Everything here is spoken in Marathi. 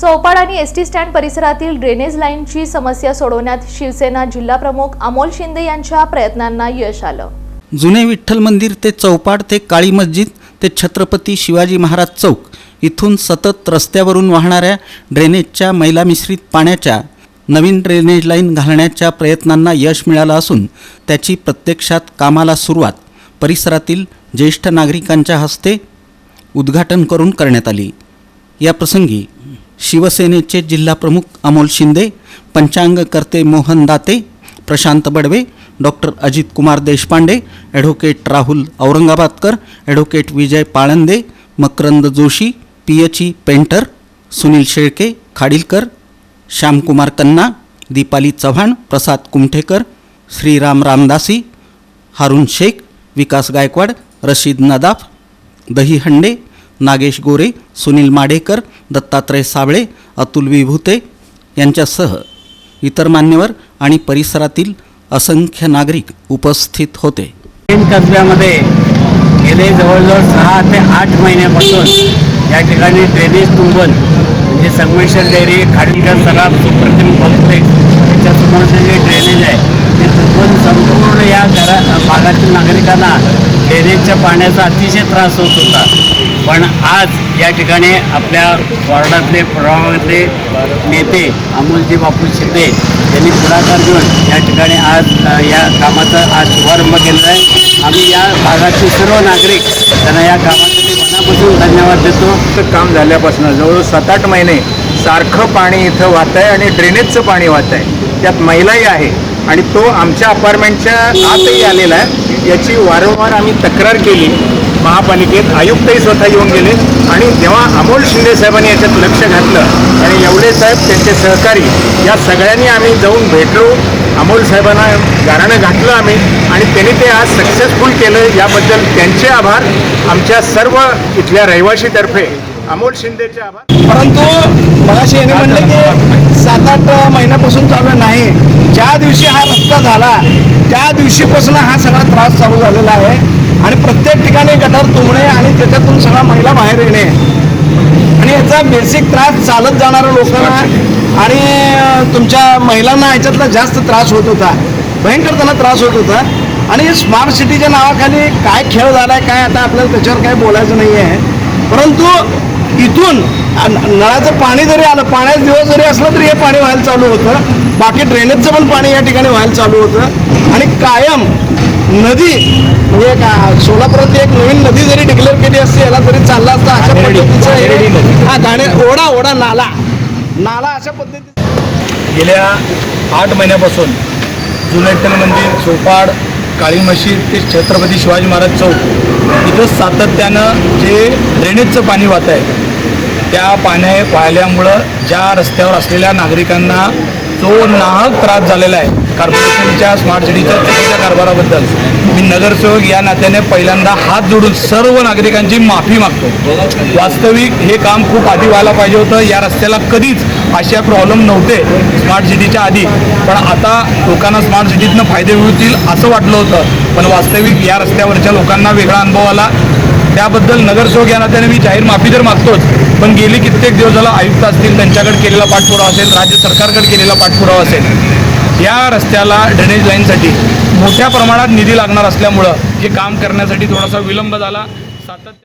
चौपाड आणि एस टी स्टँड परिसरातील ड्रेनेज लाईनची समस्या सोडवण्यात शिवसेना जिल्हाप्रमुख अमोल शिंदे यांच्या प्रयत्नांना यश आलं. जुने विठ्ठल मंदिर ते चौपाट ते काळी मस्जिद ते छत्रपती शिवाजी महाराज चौक इथून सतत रस्त्यावरून वाहणाऱ्या ड्रेनेजच्या मैला मिश्रित पाण्याच्या नवीन ड्रेनेज लाईन घालण्याच्या प्रयत्नांना यश मिळालं असून त्याची प्रत्यक्षात कामाला सुरुवात परिसरातील ज्येष्ठ नागरिकांच्या हस्ते उद्घाटन करून करण्यात आली. या प्रसंगी शिवसेनेचे जिल्हाप्रमुख Amol Shinde पंचांगकर्ते Mohan Date Prashant Badve doctor Ajit Kumar Deshpande advocate Rahul Aurangabadkar advocate Vijay Palande Makarand Joshi P H E painter Sunil Shelke Khadilkar Shyamkumar Kanna Deepali Chavan प्रसाद कुमठेकर श्रीराम रामदासी हारून शेख विकास गायकवाड रशीद नदाफ दही हंडे नागेश गोरे सुनील माडेकर दत्तात्रय साबळे अतुल विभूते यांच्यासह इतर मान्यवर आणि परिसरातील असंख्य नागरिक उपस्थित होते. कसब्यामध्ये गेले जवळजवळ सहा ते आठ महिन्यापासून या ठिकाणी ड्रेनेज तुंबन म्हणजे संगमेश्वर डेअरी खाडीलकर सराफ सुप्रतिम कॉम्प्लेक्स याच्यासमोरचे जे ड्रेनेज आहे ते तुंबन संपूर्ण या घरा भागातील नागरिकांना ड्रेनेजच्या पाण्याचा अतिशय त्रास होत होता. पण आज या ठिकाणी आपल्या वॉर्डातले प्रभागातले नेते अमोलजी बापू शिंदे यांनी पुढाकार घेऊन या ठिकाणी आज या कामाचा आज शुभारंभ केलेला आहे. आम्ही या भागातील सर्व नागरिक त्यांना या कामासाठी मनापासून धन्यवाद देतो. काम झाल्यापासून जवळजवळ सात आठ महिने सारखं पाणी इथं वाहत आहे आणि ड्रेनेजचं पाणी वाहत आहे त्यात महिलाही आहे आणि तो आमच्या अपार्टमेंटच्या आतही आलेला आहे. याची वारंवार आम्ही तक्रार केली. महापालिकेत आयुक्तही स्वतः येऊन गेले. आणि जेव्हा अमोल शिंदे साहेबांनी याच्यात लक्ष घातलं आणि एवढे साहेब त्यांचे सहकारी या सगळ्यांनी आम्ही जाऊन भेटलो. अमोल साहेबांना गाराणं घातलं आम्ही आणि त्यांनी ते आज सक्सेसफुल केलं. याबद्दल त्यांचे आभार. आमच्या सर्व इथल्या रहिवाशीतर्फे अमोल शिंदेचे आभार. परंतु मगाशी यांनी म्हणलं की सात आठ महिन्यापासून चालू नाही. ज्या दिवशी हा रस्ता झाला त्या दिवशीपासून हा सगळा त्रास चालू झालेला आहे. आणि प्रत्येक ठिकाणी गटार तुंबणे आणि त्याच्यातून सगळा महिला बाहेर येणे. आणि याचा बेसिक त्रास चालत जाणाऱ्या लोकांना आणि तुमच्या महिलांना याच्यातला जास्त त्रास होत होता. भयंकर त्यांना त्रास होत होता. आणि स्मार्ट सिटीच्या नावाखाली काय खेळ झाला आहे काय आता आपल्याला त्याच्यावर काय बोलायचं नाही आहे परंतु इथून नळाचं पाणी जरी आलं पाण्याचा दिवस जरी असलं तरी हे पाणी व्हायला चालू होतं. बाकी ड्रेनेजचं पण पाणी या ठिकाणी व्हायला चालू होतं. आणि कायम नदी म्हणजे का सोलापुरात एक नवीन नदी जरी डिक्लेअर केली असती याला तरी चालला असता अशा पद्धतीचं हे- हा गाणे ओढा ओढा नाला. नाला अशा पद्धतीचं गेल्या आठ महिन्यापासून विठ्ठल मंदिर चौपाड काळी मशीद ते छत्रपती शिवाजी महाराज चौक इथं सातत्यानं जे ड्रेनेजचं पाणी वाहत आहे त्या पाण्या वाहिल्यामुळं ज्या रस्त्यावर असलेल्या नागरिकांना जो नाहक त्रास झालेला आहे. कॉर्पोरेशनच्या स्मार्ट सिटीच्या चुकीच्या कारभाराबद्दल. मी नगरसेवक या नात्याने पहिल्यांदा हात जोडून सर्व नागरिकांची माफी मागतो. वास्तविक हे काम खूप आधी व्हायला पाहिजे होतं. या रस्त्याला कधीच अशा प्रॉब्लेम नव्हते स्मार्ट सिटीच्या आधी. पण आता लोकांना स्मार्ट सिटीतनं फायदे मिळतील असं वाटलं होतं. पण वास्तविक या रस्त्यावरच्या लोकांना वेगळा अनुभव आला. त्याबद्दल नगरसेवक या नात्याने मी जाहीर माफी तर मागतोच पण गेली कित्येक दिवस झाला आयुक्त असतील त्यांच्याकडे केलेला पाठपुरावा असेल राज्य सरकारकडे केलेला पाठपुरावा असेल या रस्त्याला ड्रेनेज लाईनसाठी मोठ्या प्रमाणात निधी लागणार असल्यामुळं हे काम करण्यासाठी थोडासा विलंब झाला. सातत्य